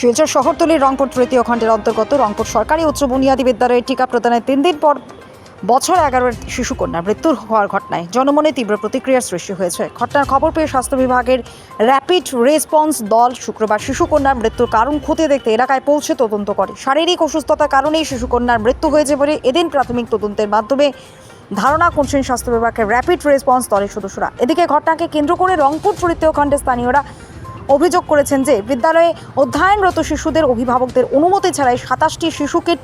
শিলচর শহরতলির রংপুর তৃতীয় খণ্ডের অন্তর্গত রংপুর সরকারি উচ্চ বুনিয়াদী বিদ্যালয়ে টিকা প্রদানের তিন দিন পর বছর এগারোর শিশুকন্যার মৃত্যুর হওয়ার ঘটনায় জনমনে তীব্র প্রতিক্রিয়ার সৃষ্টি হয়েছে। ঘটনার খবর পেয়ে স্বাস্থ্য বিভাগের র্যাপিড রেসপন্স দল শুক্রবার শিশুকন্যার মৃত্যুর কারণ খতিয়ে দেখতে এলাকায় পৌঁছে তদন্ত করে। শারীরিক অসুস্থতার কারণেই শিশুকন্যার মৃত্যু হয়েছে বলে এদিন প্রাথমিক তদন্তের মাধ্যমে ধারণা করছেন স্বাস্থ্য বিভাগের র্যাপিড রেসপন্স দলের সদস্যরা। এদিকে ঘটনাকে কেন্দ্র করে রংপুর তৃতীয় খণ্ডের স্থানীয়রা অভিযোগ করেছেন যে বিদ্যালয়ে অধ্যয়নরত শিশুদের অভিভাবকদের অনুমতি ছাড়াই সাতাশটি শিশুকে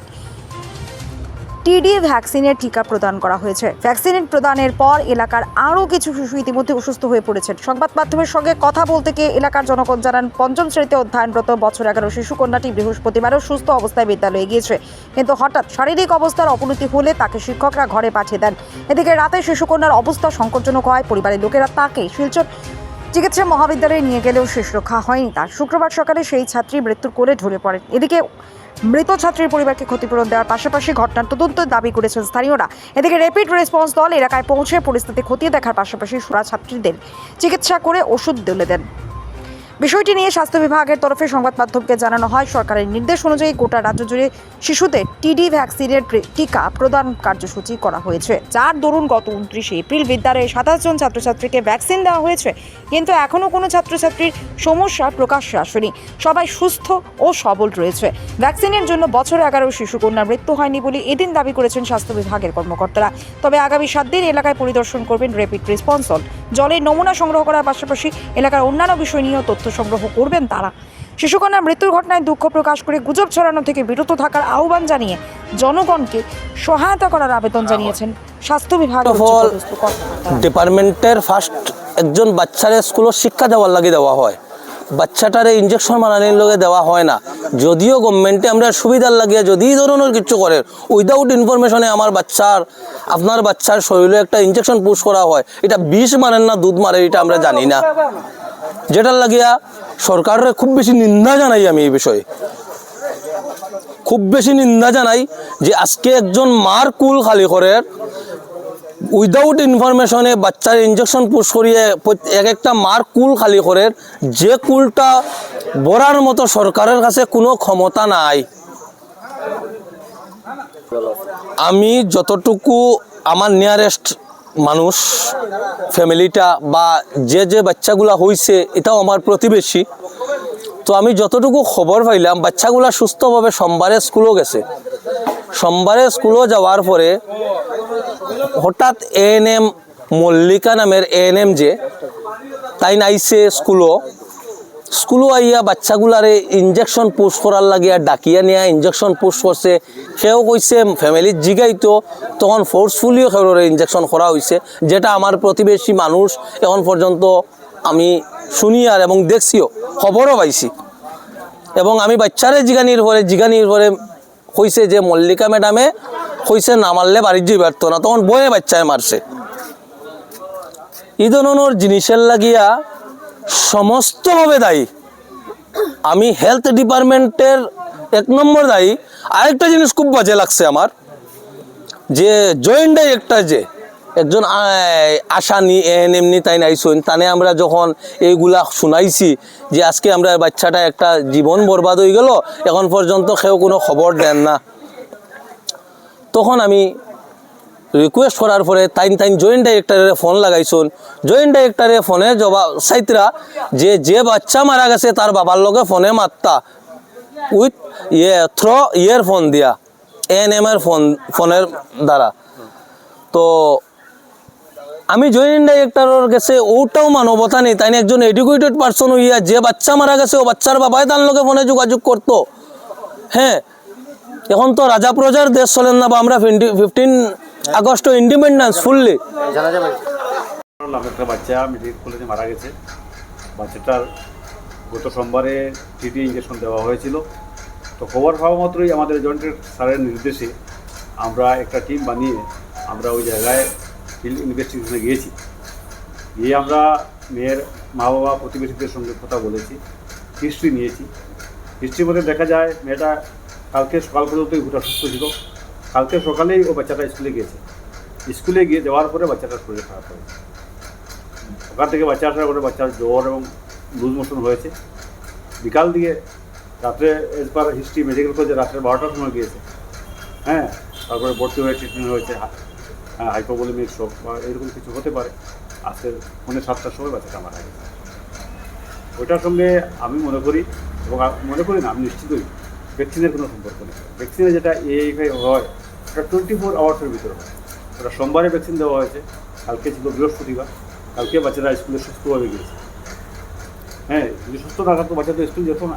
টিডি ভ্যাকসিনের টিকা প্রদান করা হয়েছে। ভ্যাকসিন প্রদানের পর এলাকার আরও কিছু শিশু ইতিমধ্যে অসুস্থ হয়ে পড়েছেন। সংবাদ মাধ্যমের সঙ্গে কথা বলতে গিয়ে এলাকার জনগণ জানান, পঞ্চম শ্রেণীতে অধ্যয়নরত বছর এগারো শিশু কন্যাটি বৃহস্পতিবারও সুস্থ অবস্থায় বিদ্যালয়ে গিয়েছে। কিন্তু হঠাৎ শারীরিক অবস্থার অবনতি হলে তাকে শিক্ষকরা ঘরে পাঠিয়ে দেন। এদিকে রাতে শিশুকন্যার অবস্থা সংকটজনক হয় পরিবারের লোকেরা তাকে শিলচর চিকিৎসা মহাবিদ্যালয়ে নিয়ে গেলেও শেষ রক্ষা হয়নি তার। শুক্রবার সকালে সেই ছাত্রী মৃত্যুর কোলে ঢলে পড়েন। এদিকে মৃত ছাত্রীর পরিবারকে ক্ষতিপূরণ দেওয়ার পাশাপাশি ঘটনার তদন্ত দাবি করেছেন স্থানীয়রা। এদিকে র্যাপিড রেসপন্স দল এলাকায় পৌঁছে পরিস্থিতি খতিয়ে দেখার পাশাপাশি সোরা ছাত্রীদের চিকিৎসা করে ওষুধ দলে দেন। বিষয়টি নিয়ে স্বাস্থ্য বিভাগের তরফে সংবাদ মাধ্যমকে জানানো হয়। সরকারের নির্দেশ অনুযায়ী গোটা রাজ্য জুড়ে শিশুদের টিডি ভ্যাকসিনের টিকা প্রদান কার্যসূচি করা হয়েছে। যার দরুন গত উনত্রিশে এপ্রিল বিদ্যালয়ে সাতাশ জন ছাত্রছাত্রীকে ভ্যাকসিন দেওয়া হয়েছে। কিন্তু এখনও কোনো ছাত্রছাত্রীর সমস্যা প্রকাশ্যে আসেনি। সবাই সুস্থ ও সবল রয়েছে। ভ্যাকসিনের জন্য বছর এগারো শিশুকন্যার মৃত্যু হয়নি বলে এদিন দাবি করেছেন স্বাস্থ্য বিভাগের কর্মকর্তারা। তবে আগামী সাত দিন এলাকায় পরিদর্শন করবেন র্যাপিড রেসপন্স জলের নমুনা সংগ্রহ করার পাশাপাশি এলাকার অন্যান্য বিষয় নিয়েও তথ্য সংগ্রহ করবেন তারা। শিশুকন্যার মৃত্যুর ঘটনায় দুঃখ প্রকাশ করে গুজব ছড়ানো থেকে বিরত থাকার আহ্বান জানিয়ে জনগণকে সহায়তা করার আবেদন জানিয়েছেন স্বাস্থ্য কর্মকর্তারা। ডিপার্টমেন্টের ফার্স্ট একজন বাচ্চারে স্কুলত শিক্ষা দেওয়ার লাগে দেওয়া হয়। বাচ্চাটারে ইঞ্জেকশন মানানির লগে দেওয়া হয় না। যদিও গভর্নমেন্টে আমরা সুবিধার লাগিয়ে যদি ধরনের কিছু করে উইদাউট ইনফরমেশনে আমার বাচ্চার আপনার বাচ্চার শরীরে একটা ইঞ্জেকশন পুশ করা হয়। এটা বিষ মারেন না দুধ মারে এটা আমরা জানি না। যেটার লাগিয়া সরকারের খুব বেশি নিন্দা জানাই আমি এই বিষয়ে। খুব বেশি নিন্দা জানাই যে আজকে একজন মার কুল খালি করে উইদাউট ইনফরমেশনে বাচ্চার ইঞ্জেকশন পুশ করিয়ে এক একটা মার কুল খালি করে, যে কুলটা বরার মতো সরকারের কাছে কোনো ক্ষমতা নাই। আমি যতটুকু আমার নিয়ারেস্ট মানুষ, ফ্যামিলিটা বা যে যে বাচ্চাগুলা হইছে, এটাও আমার প্রতিবেশী। তো আমি যতটুকু খবর পাইলাম, বাচ্চাগুলা সুস্থভাবে সোমবারে স্কুলও গেছে। সোমবারে স্কুলও যাওয়ার পরে হঠাৎ এ এন এম মল্লিকা নামের এ এন এম যে, তাই নাইছে স্কুলও। স্কুলও আইয়া বাচ্চাগুলারে ইঞ্জেকশন পুশ করার লাগিয়া ডাকিয়া নিয়া ইঞ্জেকশন পুশ করছে। সেও কইছে ফ্যামিলির জিগাইতো। তখন ফোর্সফুলিও সেওরে ইঞ্জেকশন করা হয়েছে যেটা আমার প্রতিবেশী মানুষ এখন পর্যন্ত আমি শুনি আর এবং দেখছিও, খবরও পাইছি। এবং আমি বাচ্চারে জিগানির পরে জিগানির পরে কইছে যে, মল্লিকা ম্যাডামে কইছে না মারলে বাড়ির যে ব্যর্থ না। তখন বয়ে বাচ্চায় মারছে। এই ধরনের জিনিসের লাগিয়া সমস্তভাবে দায়ী। আমি হেলথ ডিপার্টমেন্টের এক নম্বর দায়ী। আরেকটা জিনিস খুব বাজে লাগছে আমার, যে জয়েন্ট ডাইরেক্টর যে একজন আশা নি এন, এমনি, তাই নাইছুন তানে আমরা যখন এইগুলা শুনাইছি যে আজকে আমরা বাচ্চাটা একটা জীবন বরবাদ হয়ে গেল, এখন পর্যন্ত কেউ কোনো খবর দেন না। তখন আমি রিকোয়েস্ট করার পরে তাইন তাইন জয়েন্ট ডাইরেক্টরের ফোন লাগাইছুন। জয়েন্ট ডাইরেক্টরে ফোনে জবাব চাইতরা যে যে বাচ্চা মারা গেছে, তার বাবার লগে ফোনে মাত্তা। উইথ ইয়ে থ্রো ইয়ের ফোন দিয়া এন এম এর ফোন ফোনের দ্বারা। তো আমি জয়েন্ট ডাইরেক্টরের কাছে ওটাও মানবতা নেই। তাই একজন এডুকেটেড পার্সন হইয়া যে বাচ্চা মারা গেছে, ও বাচ্চার বাবাই তার লগে ফোনে যোগাযোগ করতো। হ্যাঁ এখন তো রাজা প্রজার দেশ চলেন না বা আমরা ফিফটিন আগস্ট ইন্ডিপেন্ডেন্স ফুললি একটা বাচ্চা মেডিকেল কলেজে মারা গেছে। বাচ্চাটার গত সোমবারে টিটি ইঞ্জেকশন দেওয়া হয়েছিল। তো খবর পাওয়া মাত্রই আমাদের জয়েন্টের স্যারের নির্দেশে আমরা একটা টিম বানিয়ে আমরা ওই জায়গায় ফিল্ড ইনভেস্টিগেশনে গিয়েছি। গিয়ে আমরা মেয়ের মা বাবা প্রতিবেশীদের সঙ্গে কথা বলেছি হিস্ট্রি নিয়েছি। হিস্ট্রির মধ্যে দেখা যায় মেয়েটা কালকে সকাল পর্যন্তই গোটা সুস্থ ছিল। কালকে সকালেই ও বাচ্চাটা স্কুলে গিয়েছে। স্কুলে গিয়ে যাওয়ার পরে বাচ্চাটার শরীর খারাপ হয়েছে ওখান থেকে বাচ্চা আসার পরে বাচ্চার জ্বর এবং লুজ মোশন হয়েছে। বিকাল দিকে রাত্রে এজ পার হিস্ট্রি মেডিকেল কলেজে রাত্রে বারোটার সময় গিয়েছে। হ্যাঁ তারপরে ভর্তি হয়ে ট্রিটমেন্ট হয়েছে হ্যাঁ হাইপোবলিমিক শোক বা এরকম কিছু হতে পারে। আজকে পৌনে সাতটার সময় বাচ্চাটা মারা গেছে। ওইটার সঙ্গে আমি মনে করি এবং মনে করি না, আমি নিশ্চিতই ভ্যাকসিনের কোনো সম্পর্ক নেই। ভ্যাকসিনে যেটা এই হয় ওটা টোয়েন্টি ফোর আওয়ার্সের ভিতরে হয়। ওটা সোমবারে ভ্যাকসিন দেওয়া হয়েছে, কালকে ছিল বৃহস্পতিবার, কালকে বাচ্চারা স্কুলে সুস্থভাবে গিয়েছে। হ্যাঁ যদি সুস্থ না থাকতো বাচ্চা তো স্কুল যেত না।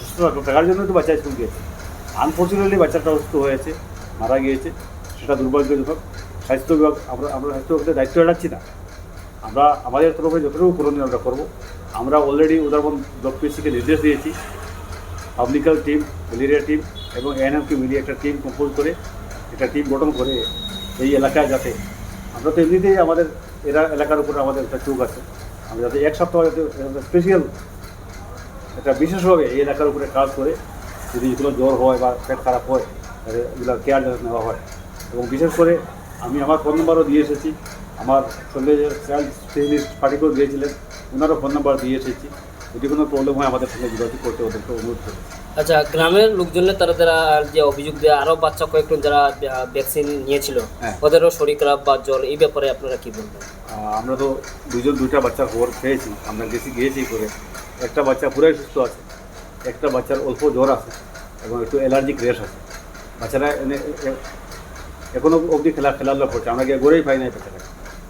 সুস্থ থাকতো থাকার জন্যই তো বাচ্চা স্কুল গিয়েছে। আনফর্চুনেটলি বাচ্চাটা অসুস্থ হয়েছে, মারা গিয়েছে, সেটা দুর্ভাগ্যজনক। স্বাস্থ্য বিভাগ আমরা আমরা স্বাস্থ্য বিভাগের দায়িত্ব এড়াচ্ছি না। আমরা আমাদের তরফে যতটুকু করণীয় আমরা করব। আমরা অলরেডি ব্লক পিএসসিকে নির্দেশ দিয়েছি। পাবলিকাল টিম ম্যালেরিয়া টিম এবং এএনএমকে মিলিয়ে একটা টিম কম্পোজ করে একটা টিম গঠন করে এই এলাকায় যাতে, আমরা তো এমনিতেই আমাদের এরা এলাকার উপরে আমাদের একটা চোখ আছে। আমরা যাতে এক সপ্তাহ যাতে স্পেশাল একটা বিশেষভাবে এই এলাকার উপরে কাজ করে যদি এগুলো জ্বর হয় বা পেট খারাপ হয়, তাহলে এগুলো কেয়ার যাতে নেওয়া হয়। এবং বিশেষ করে আমি আমার ফোন নাম্বারও দিয়ে এসেছি। আমার যে চাইল্ড স্পেশালিস্ট পার্টিকেও দিয়েছিলেন ওনারও ফোন নাম্বার দিয়ে এসেছি। যদি কোনো প্রবলেম হয় আমাদের সঙ্গে যোগাযোগ করতে ওদেরকে অনুরোধ করি আচ্ছা গ্রামের লোকজনের তারা যারা যে অভিযোগ দেয় আরও বাচ্চা কয়েকজন যারা ভ্যাকসিন নিয়েছিল হ্যাঁ। ওদেরও শরীর খারাপ বা জল এই ব্যাপারে আপনারা কি বলবেন? আমরা তো দুজন দুইটা বাচ্চা খবর পেয়েছি আমরা গেছি গিয়েছি করে একটা বাচ্চা পুরাই সুস্থ আছে একটা বাচ্চার অল্প জ্বর আছে এবং একটু অ্যালার্জিক রেশ আছে। বাচ্চারা এনে এখনও অবধি খেলা খেলাধুলা করছে আমরা গিয়ে গড়েই পাই নাই বাচ্চাটা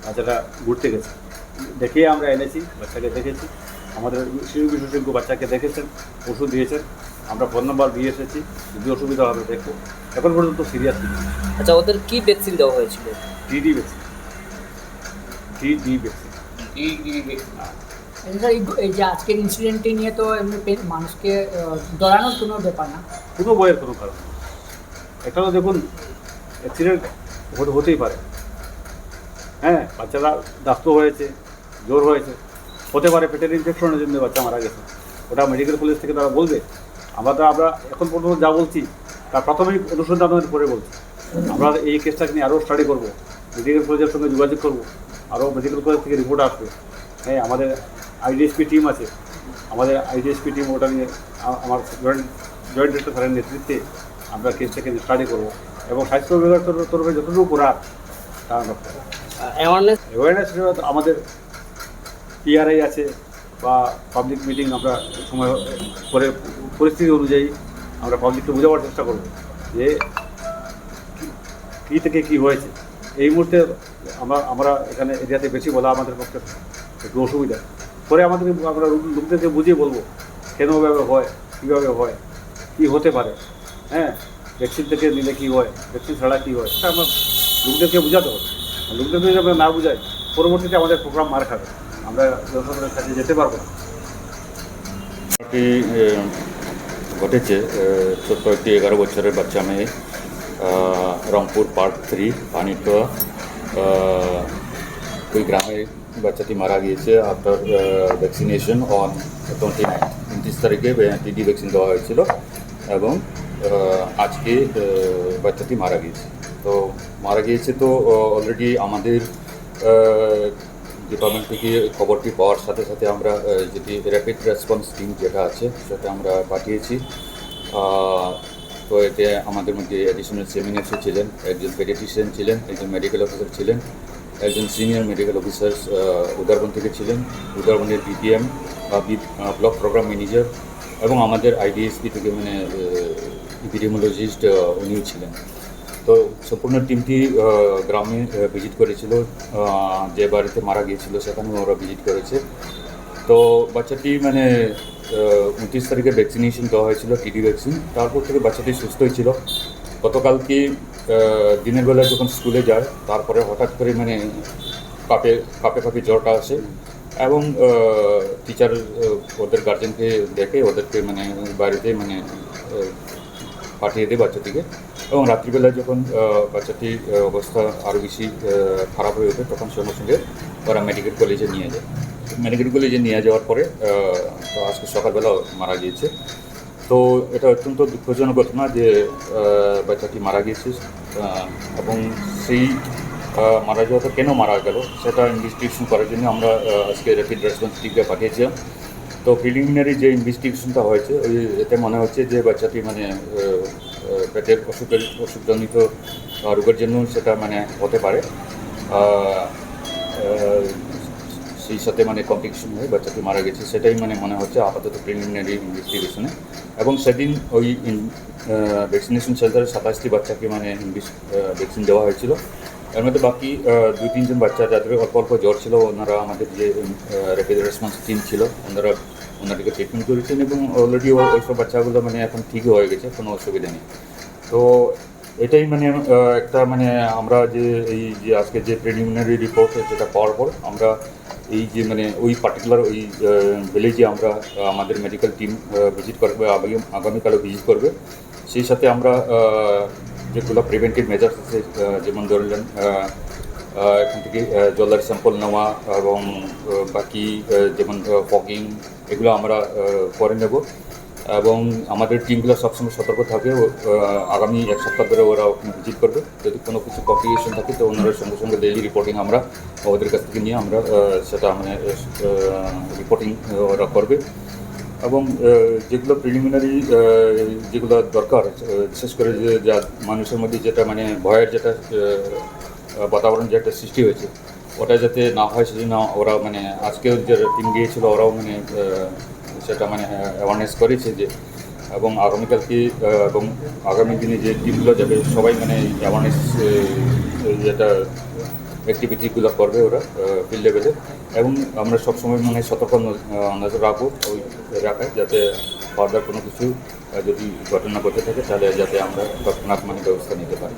বাচ্চাটা ঘুরতে গেছে। দেখেই আমরা এনেছি বাচ্চাকে দেখেছি। আমাদের শিশু বিশেষজ্ঞ বাচ্চাকে দেখেছেন ওষুধ দিয়েছেন। আমরা ফোন নাম্বার দিয়ে এসেছি। যদি অসুবিধা হবে দেখো। এখন পর্যন্ত সিরিয়াস আচ্ছা ওদের কি ভ্যাকসিন দেওয়া হয়েছিল? ডিডি ভ্যাকসিন ডিডি ভ্যাকসিন এটা এই- এই যে আজকের ইনসিডেন্টটি নিয়ে তো এমনি পে- মানুষকে আহ, কোনো ব্যাপার না। কোনো বইয়ের কোনো কারণ একটা তো দেখুন অ্যাক্সিডেন্ট হতেই পারে। হ্যাঁ বাচ্চারা দাস্ত হয়েছে জ্বর হয়েছে। হতে পারে পেটের ইনফেকশনের জন্য বাচ্চা মারা গেছে। ওটা মেডিকেল কলেজ থেকে তারা বলবে। আমরা তো আমরা এখন পর্যন্ত যা বলছি তার প্রাথমিক অনুসন্ধানের পরে বলছি। আমরা এই কেসটাকে নিয়ে আরও স্টাডি করব মেডিকেল কলেজের সঙ্গে যোগাযোগ করব আরও মেডিকেল কলেজ থেকে রিপোর্ট আসবে। হ্যাঁ আমাদের আইডিএসপি টিম আছে। আমাদের আইডিএসপি টিম ওটা নিয়ে আমার জয়েন্ট জয়েন্ট ডিরেক্টর স্যারের নেতৃত্বে আমরা কেসটাকে স্টাডি করব এবং স্বাস্থ্য বিভাগের তরফে যতটুকু করার তা আমরা অ্যাওয়ারনেস অ্যাওয়ারনেস আমাদের পিআরআই আছে বা পাবলিক মিটিং আমরা সময় করে পরিস্থিতি অনুযায়ী আমরা পাবলিককে বোঝাবার চেষ্টা করব যে কী থেকে কী হয়েছে। এই মুহূর্তে আমরা আমরা এখানে এরিয়াতে বেশি বলা আমাদের পক্ষে একটু অসুবিধা। পরে আমাদের আমরা লোক- লোকদেরকে বুঝিয়ে বলব কেন এভাবে হয়, কীভাবে হয়, কী হতে পারে হ্যাঁ? ভ্যাকসিন থেকে নিলে কী হয়, ভ্যাকসিন ছাড়া কী হয়, সেটা আমরা লোকদেরকে বোঝাতে হবে। লোকদেরকে যদি আমরা না বুঝাই, পরবর্তীতে আমাদের প্রোগ্রাম মার খাবে আমরা জনসাধারণের কাছে যেতে পারব না। ঘটেছে ছোট্ট একটি এগারো বছরের বাচ্চা মেয়ে রংপুর পার্ট থ্রি, পানিটোয়া ওই গ্রামে বাচ্চাটি মারা গিয়েছে after vaccination on twenty nine উনত্রিশ তারিখে টিডি ভ্যাকসিন দেওয়া হয়েছিল এবং আজকে বাচ্চাটি মারা গিয়েছে। তো মারা গিয়েছে তো অলরেডি আমাদের ডিপার্টমেন্ট থেকে খবরটি পাওয়ার সাথে সাথে আমরা যেটি র্যাপিড রেসপন্স টিম যেটা আছে সেটা আমরা পাঠিয়েছি। তো এতে আমাদের মধ্যে অ্যাডিশনাল সেমিনার্সে ছিলেন, একজন পেডিটিশিয়ান ছিলেন, একজন মেডিকেল অফিসার ছিলেন, একজন সিনিয়র মেডিকেল অফিসার উদারবন থেকে ছিলেন। উদারবনের বিপিএম বা ব্লক প্রোগ্রাম ম্যানেজার এবং আমাদের আইডিএসপি থেকে মানে ইপিডেমোলজিস্ট উনিও ছিলেন। তো সম্পূর্ণ টিমটি গ্রামে ভিজিট করেছিল। যে বাড়িতে মারা গিয়েছিল সেখানে ওরা ভিজিট করেছে। তো বাচ্চাটি মানে উনত্রিশ তারিখে ভ্যাকসিনেশন দেওয়া হয়েছিল টিডি ভ্যাকসিন তারপর থেকে বাচ্চাটি সুস্থই ছিল। গতকালকে দিনের বেলায় যখন স্কুলে যায়, তারপরে হঠাৎ করে মানে কাপে কাপে কাপে জ্বরটা আসে এবং টিচার ওদের গার্জেনকে দেখে ওদেরকে মানে বাড়িতে মানে পাঠিয়ে দেয় বাচ্চাটিকে। এবং রাত্রিবেলা যখন বাচ্চাটির অবস্থা আরও বেশি খারাপ হয়ে ওঠে, তখন সঙ্গে সঙ্গে ওরা মেডিকেল কলেজে নিয়ে যায়। মেডিকেল কলেজে নিয়ে যাওয়ার পরে আজকে সকালবেলা মারা গিয়েছে। তো এটা অত্যন্ত দুঃখজনক ঘটনা যে বাচ্চাটি মারা গিয়েছে এবং সেই মারা যাওয়াটা কেন মারা গেল, সেটা ইনভেস্টিগেশন করার জন্য আমরা আজকে র্যাপিড রেসপন্স টিমকে পাঠিয়েছিলাম। তো প্রিলিমিনারি যে ইনভেস্টিগেশনটা হয়েছে, ওই, এতে মনে হচ্ছে যে বাচ্চাটি মানে পেটের অসুখের অসুখজনিত রোগের জন্য সেটা মানে হতে পারে। সেই সাথে মানে কমপ্লিকেশন হয়ে বাচ্চাটি মারা গেছে, সেটাই মানে মনে হচ্ছে আপাতত প্রিলিমিনারি ইনভেস্টিগেশনে এবং সেদিন ওই ভ্যাকসিনেশন সেন্টারে সাতাশটি বাচ্চাকে মানে ভ্যাকসিন দেওয়া হয়েছিল। এর মধ্যে বাকি দুই তিনজন বাচ্চা, যাদের অল্প অল্প জ্বর ছিল, ওনারা আমাদের যে র্যাপিড রেসপন্স টিম ছিল, ওনারা ওনাদেরকে ট্রিটমেন্ট করেছেন এবং অলরেডি ওইসব বাচ্চাগুলো মানে এখন ঠিকই হয়ে গেছে, কোনো অসুবিধা নেই। তো এটাই মানে একটা মানে আমরা যে এই যে আজকে যে প্রিলিমিনারি রিপোর্ট যেটা পাওয়ার পর আমরা এই যে মানে ওই পার্টিকুলার ওই ভিলেজে আমরা আমাদের মেডিকেল টিম ভিজিট করবে, আগামী, আগামীকালও ভিজিট করবে। সেই সাথে আমরা যেগুলো প্রিভেন্টিভ মেজার্স আছে যেমন ধরলেন এখান থেকে জলের স্যাম্পল নেওয়া এবং বাকি যেমন ফগিং এগুলো আমরা করে নেব। এবং আমাদের টিমগুলো সবসময় সতর্ক থাকে আগামী এক সপ্তাহ ধরে ওরা ওখানে ভিজিট করবে। যদি কোনো কিছু কমপ্লিকেশন থাকে তো ওনারা সঙ্গে সঙ্গে ডেইলি রিপোর্টিং আমরা ওদের কাছ থেকে নিয়ে আমরা সেটা মানে রিপোর্টিং ওরা করবে। এবং যেগুলো প্রিলিমিনারি যেগুলো দরকার বিশেষ করে যে, যা মানুষের মধ্যে যেটা মানে ভয়ের যেটা বাতাবরণ যে একটা সৃষ্টি হয়েছে, ওটা যাতে না হয় সেজন্য ওরা মানে আজকেও যে টিম গিয়েছিল, ওরাও মানে সেটা মানে অ্যাওয়ারনেস করেছে যে, এবং আগামীকালকে এবং আগামী দিনে যে টিমগুলো যাবে, সবাই মানে অ্যাওয়ারনেস যেটা অ্যাক্টিভিটিগুলো করবে ওরা ফিল্ড লেভেলে এবং আমরা সবসময় মানে সতর্ক নজর রাখব ওই এলাকায়, যাতে ফার্দার কোনো কিছু যদি ঘটনা ঘটে থাকে, তাহলে যাতে আমরা তৎক্ষণাৎ মানে ব্যবস্থা নিতে পারি।